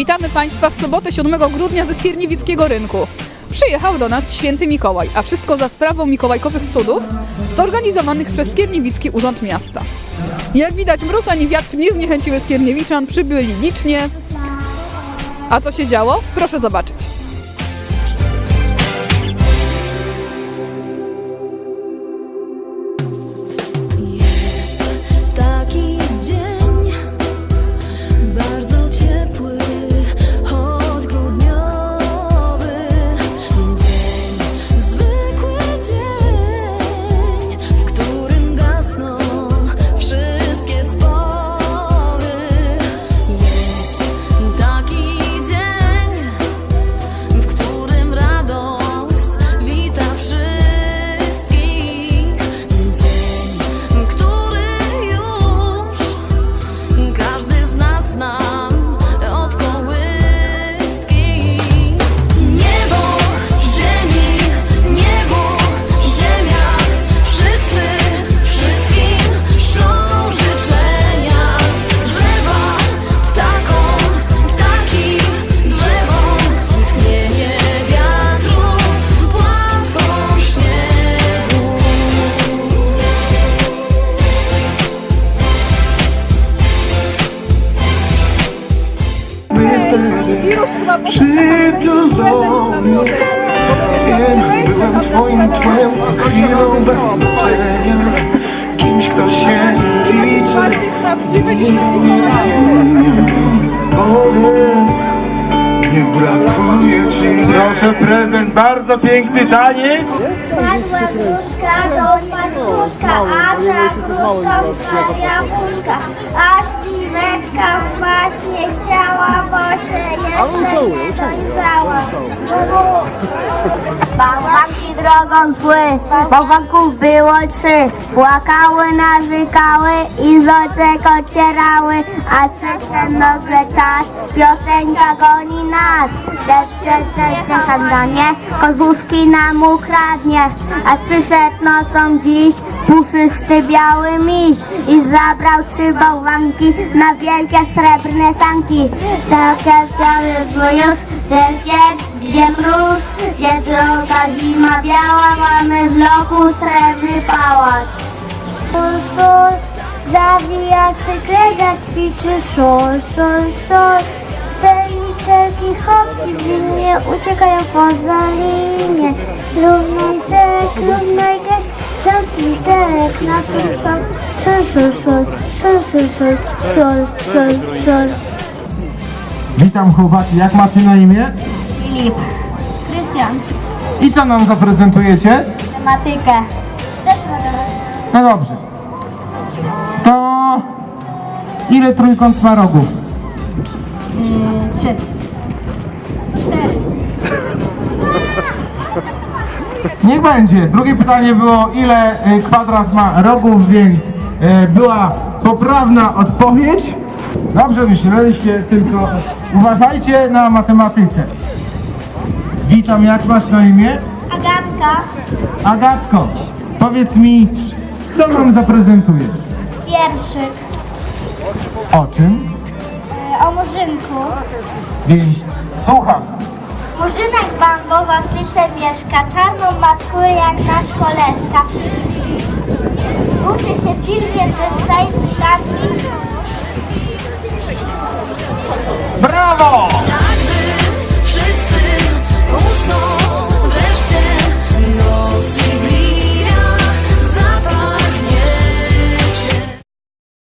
Witamy Państwa w sobotę 7 grudnia ze Skierniewickiego Rynku. Przyjechał do nas święty Mikołaj, a wszystko za sprawą mikołajkowych cudów zorganizowanych przez Skierniewicki Urząd Miasta. Jak widać, mróz ani wiatr nie zniechęciły Skierniewiczan, przybyli licznie. A co się działo? Proszę zobaczyć. Przytulony Wiem, byłem twoim tłem Chwilą bez znaczenia. Kimś, kto się liczy. Nic nie zmienia Powiedz Nie brakuje ci mnie Proszę prezent, bardzo piękny taniec. Padła służka do fartuszka, a za kruszką jabłuszka. A śliweczka właśnie chciała, bo się jeszcze nie dojrzała. Bałwanki drogą szły, bałwanków było trzy. Płakały, narzekały i z oczek ocierały. A przyszedł nagle czas, piosenka goni nas. Lecz cze, handanie, kozuszki nam ukradnie. A przyszedł nocą dziś puszysty biały miś i zabrał trzy bałwanki na wielkie srebrne sanki. Białe było już wielkie, gdzie mróz, gdzie droga zima biała, mamy w lochu srebrny pałac. Szul, zawija sykreta, ćwiczy szul, szul, szul. Te literki hopki zwinnie uciekają poza linię. Równej rzek, równej literek na krótko. Szul, szul, szul, szul, szul, szul, szul, szul, szul. Witam chłopaki, jak macie na imię? Filip, Krystian, I co nam zaprezentujecie? tematykę. Też mogę. No dobrze. To ile trójkąt ma rogów? Trzy. Niech będzie. Drugie pytanie było, ile y, kwadrat ma rogów, więc y, była poprawna odpowiedź. Dobrze myśleliście, tylko uważajcie na matematyce. Witam, jak masz na imię? Agatka, Agatko, powiedz mi, co nam zaprezentujesz? wierszyk O czym? e, o murzynku. Więc słucham. Murzynek bambo w Afryce mieszka, czarną ma skórę jak nasz koleżka. Uczy się pilnie ze swej czytanki,